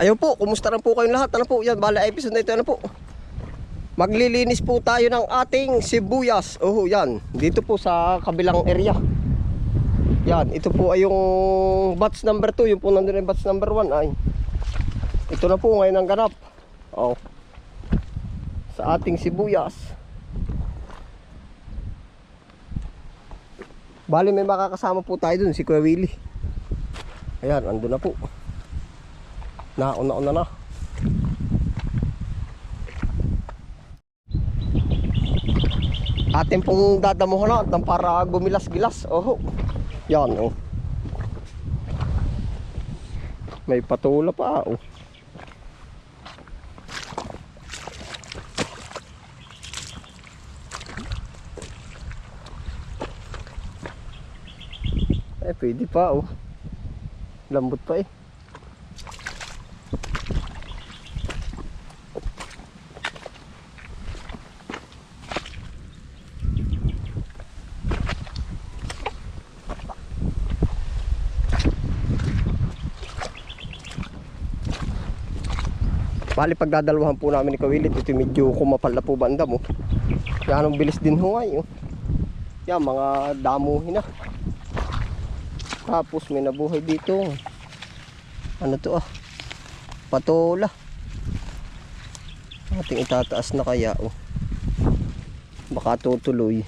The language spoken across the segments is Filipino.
Ayun po, kumusta na po kayong lahat? Ano po, yan, bala episode na ito, ano po? Maglilinis po tayo ng ating sibuyas. Oh, yan. Dito po sa kabilang area. Yan, ito po ay yung batch number 2. Yung po nandun yung batch number 1 ay. Ito na po ngayon ang ganap. Oh. Sa ating sibuyas. Bali may makakasama po tayo dun, si Kuya Willie. Ayan, andun na po. Nauna-una na. Atin pong dadamuhan natin para gumilas-gilas. Oho. Yan, oh. May patula pa, oh. Eh, pwede pa, oh. Lambot pa, eh. Bali pagdadalawahan po namin ni Kawilit, ito medyo kumapal na po banda mo. Yan ang bilis din ho ay. Oh. Yan mga damuhin na. Tapos may nabuhay dito. Ano to ah? Patola. Ating itataas na kaya oh. Baka tutuloy.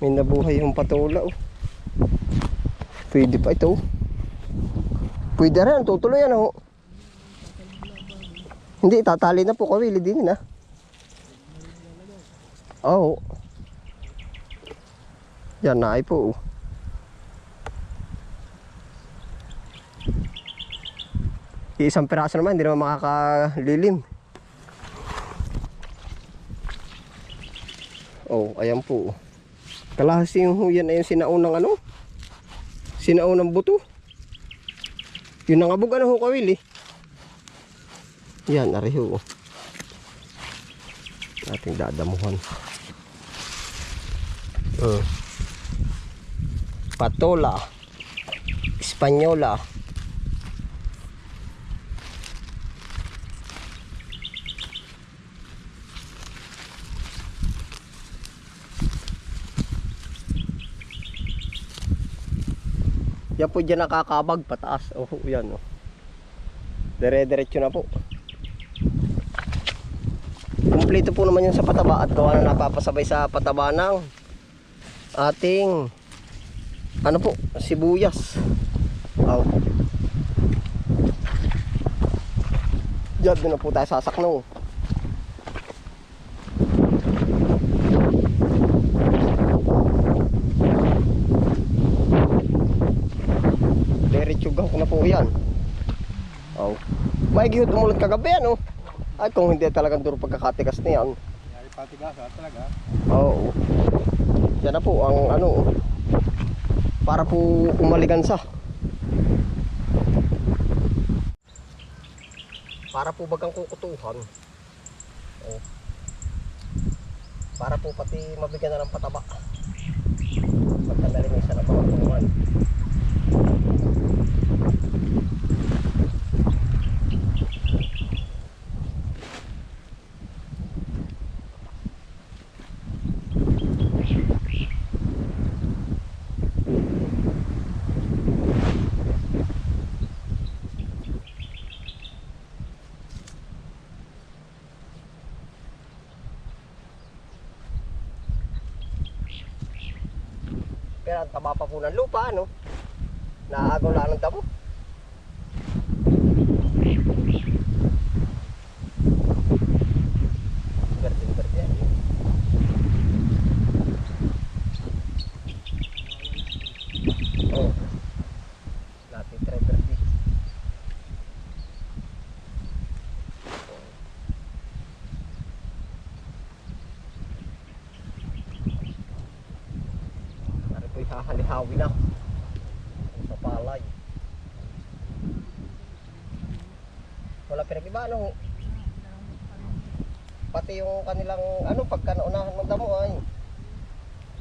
May nabuhay yung patola oh. Pwede pa ito. Pwede rin, tutuloy ano oh. Hindi, tatali na po kawili din na. Oo. Yan na po. oh. Isang piraso naman, hindi naman makakalilim. Oh, ayan po. Kalahasi yung huyan ay sinaunang ano? Sinaunang buto. Yun ang abog ano ho kawili. Yan, ariho. Ating dadamuhan. Uh. Patola. Espanyola. Yan po dyan nakakabag pataas. Oh, yan oh. Dire-diretso na po. Kompleto po naman yung sa pataba at gawa na napapasabay sa pataba ng ating ano po, sibuyas. Aw. Diyan doon na po tayo sasakno. Diretso ko na po yan. Aw. May gihot umulan kagabi ano. Ay kung hindi talagang duro pagkakatikas na yan. Yari patigas ha, talaga. Oo. Yan na po ang ano para po umaligansa. Para po bagang kukutuhan. Oh. Para po pati mabigyan na ng pataba. Pagkandali may isa na pangatungan. Pero ang taba pa po ng lupa, ano? Naagaw lang ng damo. Hahalihawi na. Sa palay. Wala pinag-iba, ano? Pati yung kanilang, ano, pagka naunahan damo ay.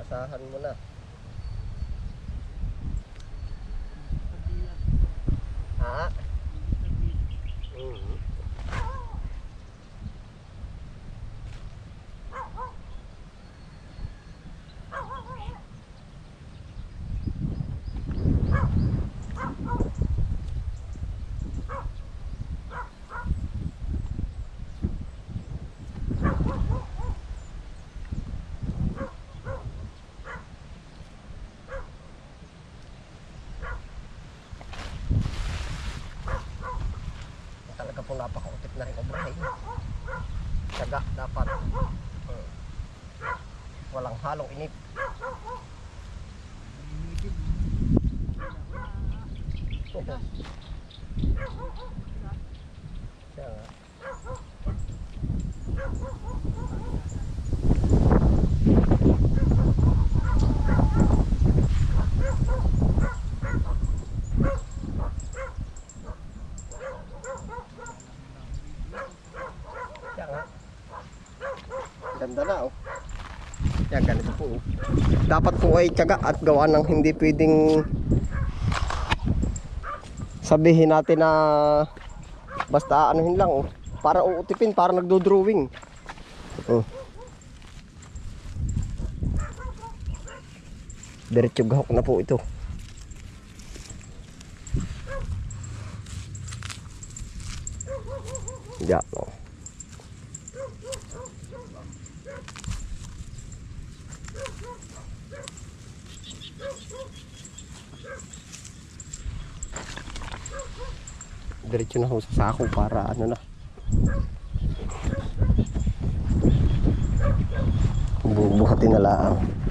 Asahan mo na. Napakautip na rin ang buhay. Tsaga dapat. Hmm. Walang halong inip. Nga. Siya nga. Ganda na oh. Yan ganito po. oh. Dapat po ay tiyaga at gawa ng hindi pwedeng sabihin natin na basta anuhin lang oh. Para uutipin, para nagdo-drawing. Oh. Diretso gahok na po ito. Yeah. Oh. Diretso na sa sako para ano na. Bubuhatin na lang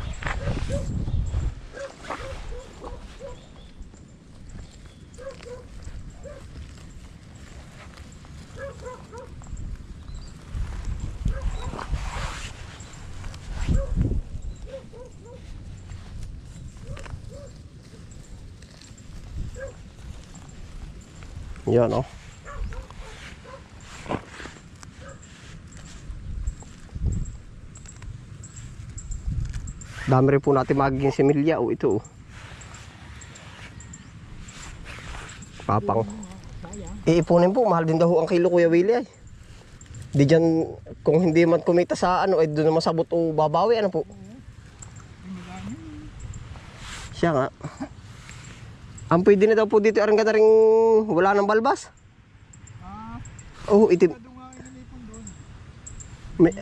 yan oh Dami rin po natin magiging similya o ito. oh. Papang. Iipunin po, mahal din daw ang kilo Kuya Willie ay. Di dyan, kung hindi man kumita sa ano, ay doon naman sabot o babawi, ano po. Siya nga. Ang pwede na daw po dito, arang ganda rin wala ng balbas. Oo, oh, itim. May,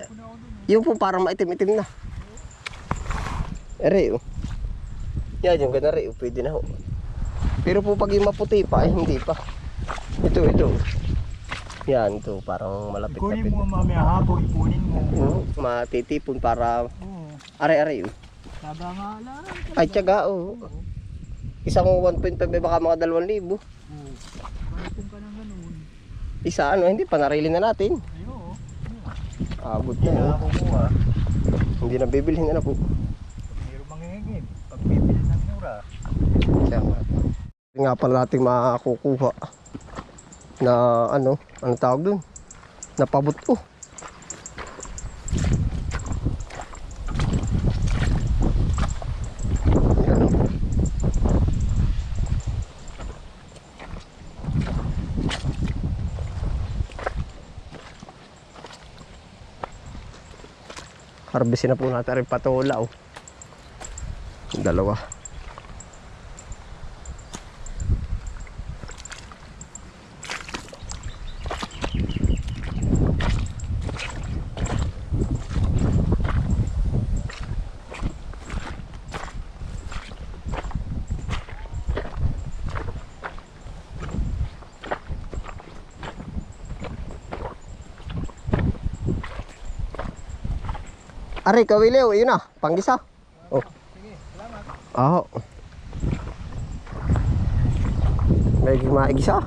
yung po parang maitim-itim na. Ere, oh. Yan, yung ganda rin, oh. pwede na ho. Pero po pag yung maputi pa, ay hindi pa. Ito, ito. Yan, ito, parang malapit na Kunin mo mamaya hapon, ipunin mo. Oo, matitipon para Oo. are-are. Oh. Taba nga lang. Ay, tiyaga, oh. Isang 1.5 ay baka mga 2,000. Oo. Balipong ka ng ganun. Isa ano, hindi pa narili na natin. Ayo. Abot na. Oh. mo ah. Hindi na bibilhin na po. Mayroong manghihingin. Pag bibili ng mura. Kaya nga. Nga pala natin makakukuha na ano, ano tawag dun? Napabot oh. Harvestin na po natin rin patola oh. Dalawa. Ari, kawiliw, yun na, panggisa. Oh. Sige, salamat. Oo. May maigisa.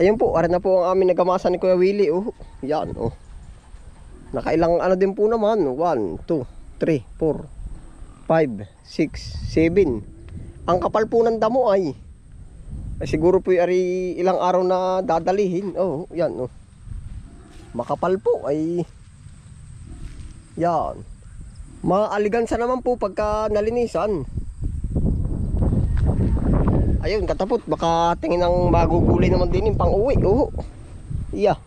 Ayun po, arin na po ang aming nagamasa ni Kuya Willie. Oh, yan, oh. Nakailang ano din po naman. 1, 2, 3, 4, 5, 6, 7. Ang kapal po ng damo ay, ay siguro po ari ilang araw na dadalihin. Oh, yan, oh. Makapal po ay yan. Maaligansa naman po pagka nalinisan. Ayun, katapot. Baka tingin ng magugulay naman din yung pang-uwi. Oo. Iya.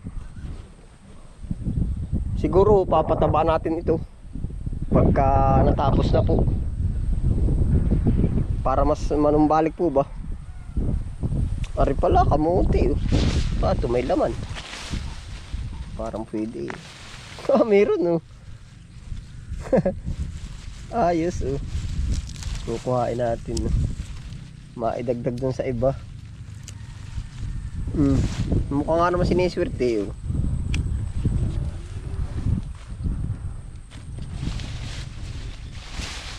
Siguro papataba natin ito. Pagka natapos na po. Para mas manumbalik po ba? Ari pala, kamuti. Ah, may laman. Parang pwede. Ah, meron oh. Ayos oh. Kukuhain natin. Maidagdag dun sa iba. Hmm. Mukha nga naman siniswerte oh.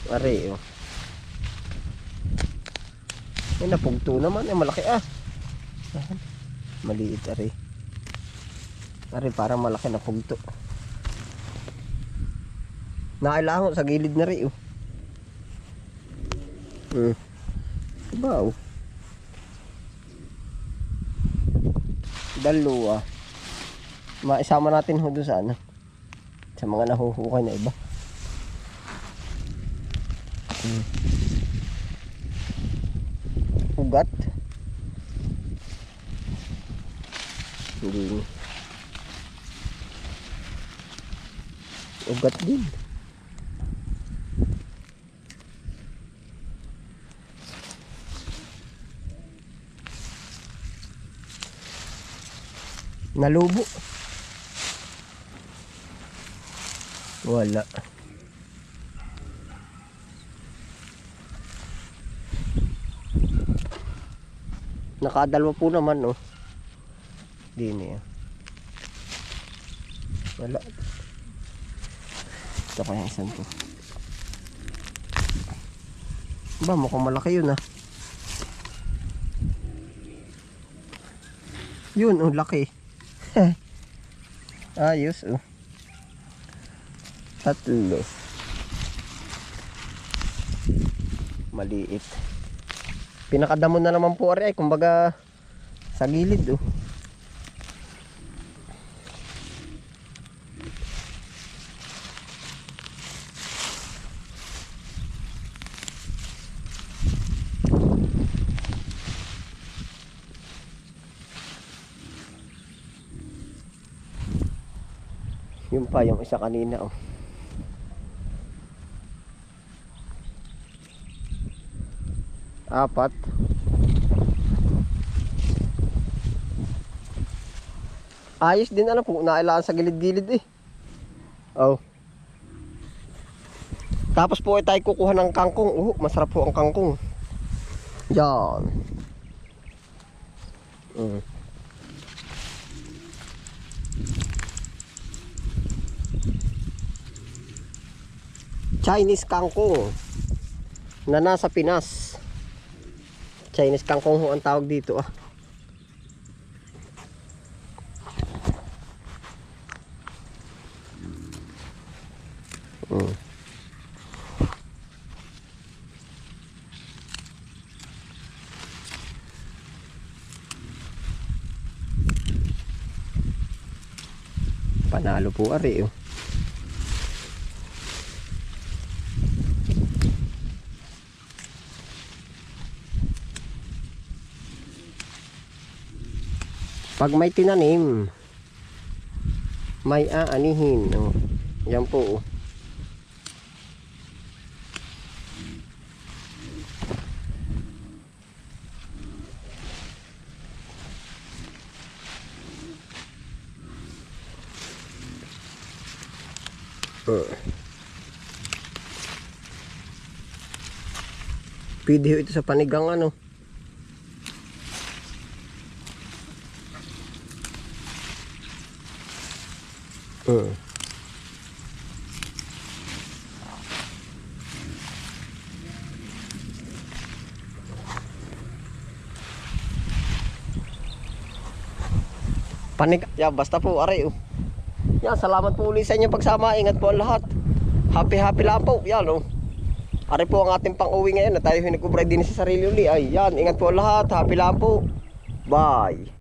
Are oh. Ay napugto naman, eh malaki ah. Maliit are. Are parang malaki na pugto. Nakailangan sa gilid na rin oh. Hmm. Diba oh. Dalawa. Maisama natin ho doon sa ano. Sa mga nahuhukay na iba. Hmm. Ugat. Hindi. Ugat din. Nalubo. Wala. Nakadalwa po naman, oh. Di niya. Wala. Ito kaya isang to. Ba, mukhang malaki yun, ah. Yun, oh, laki. Ayos, oh. Tatlo. Maliit. Pinakadamo na naman po ari ay kumbaga sa gilid oh. Yun pa yung isa kanina oh. Apat. Ayos din ano po, nailaan sa gilid-gilid eh. Oh. Tapos po ay tayo kukuha ng kangkong. Uh, masarap po ang kangkong. Yan. Mm. Chinese kangkong na nasa Pinas. Chinese kangkong ang tawag dito ah. Mm. Panalo po ari oh. Pag may tinanim, may aanihin. Oh. Yan po. Oh. Ho ito sa panigang ano. Panig, yeah, basta po, aray, oh. Yan, salamat po ulit sa inyong pagsama. Ingat po ang lahat. Happy, happy lang po. Yan, oh. Ari po ang ating pang-uwi ngayon na tayo hinagkubray din sa sarili uli. Ay, yan, ingat po lahat. Happy lang po. Bye.